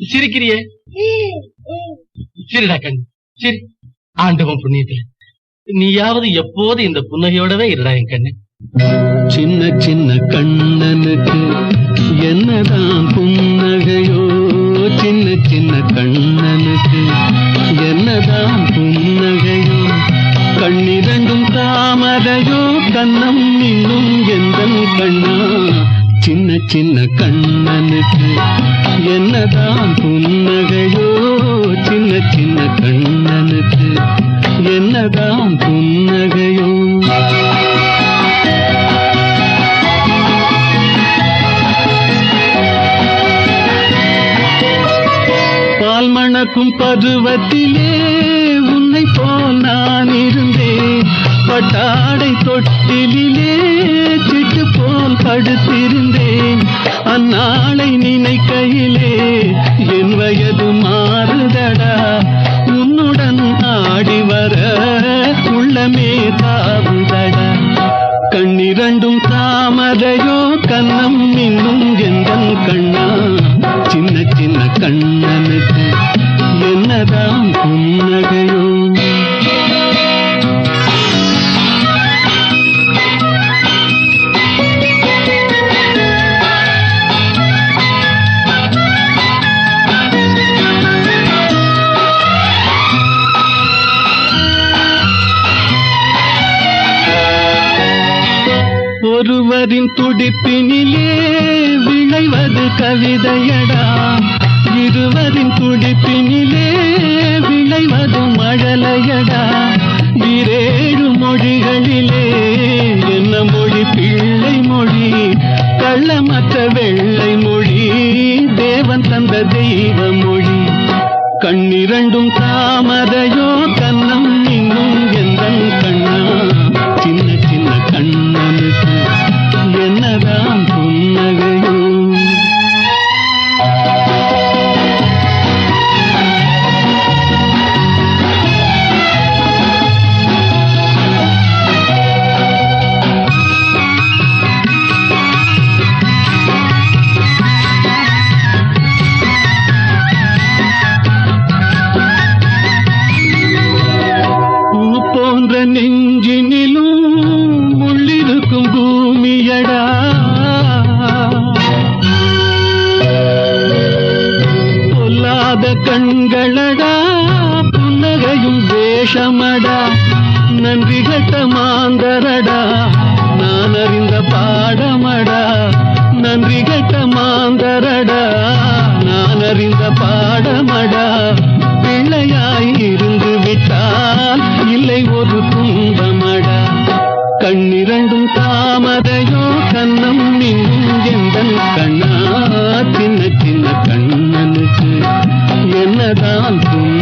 சிரிக்கிறியே? சரிடா கண் சரி. ஆண்டவன் புண்ணியத்துல. நீயாவது எப்போது இந்த புன்னகையோடவே இருடா என் கண்ணு. சின்ன சின்ன கண்ணனுக்கு என்னதான் புன்னகையோ? சின்ன சின்ன கண்ணனுக்கு என்னதான் புன்னகையோ? கண்ணிரண்டும் தாமரையோ கண்ணம் இன்னும் சின்ன கண்ணனுக்கு என்னதான் புன்னகையோ? சின்ன சின்ன கண்ணனுக்கு என்னதான் புன்னகையோ? பால்மணக்கும் பருவத்திலே உன்னை போல் நான் இருந்தேன். பட்டாடை தொட்டிலே படுத்திருந்தேன் அந்நாளை நினைக்கையிலே என் வயது மாறுதடா. உன்னுடன் ஆடி வர உள்ளமே தாவுதடா. கண்ணிரண்டும் தாமதையோ கண்ணம் இன்னும் எந்தன் கண்ணா. சின்ன சின்ன கண்ணனுக்கு என்னதான் புன்னகை. ஒருவரின் துடிப்பினிலே விளைவது கவிதையடா. இருவரின் துடிப்பினிலே விளைவது மழலையடா. இரேழு மொழிகளிலே என்ன மொழி பிள்ளை மொழி கள்ளமற்ற வெள்ளை மொழி தேவன் தந்த தெய்வ மொழி. கண்ணிரண்டும் தாமதையோ கண்ணம் இன்னும் பொல்லாத கண்களடா புன்னகையும் வேஷமடா நன்றி கட்ட மாந்தரடா நான் அறிந்த பாடமடா நன்றி கட்ட மா கண்ணா சின்ன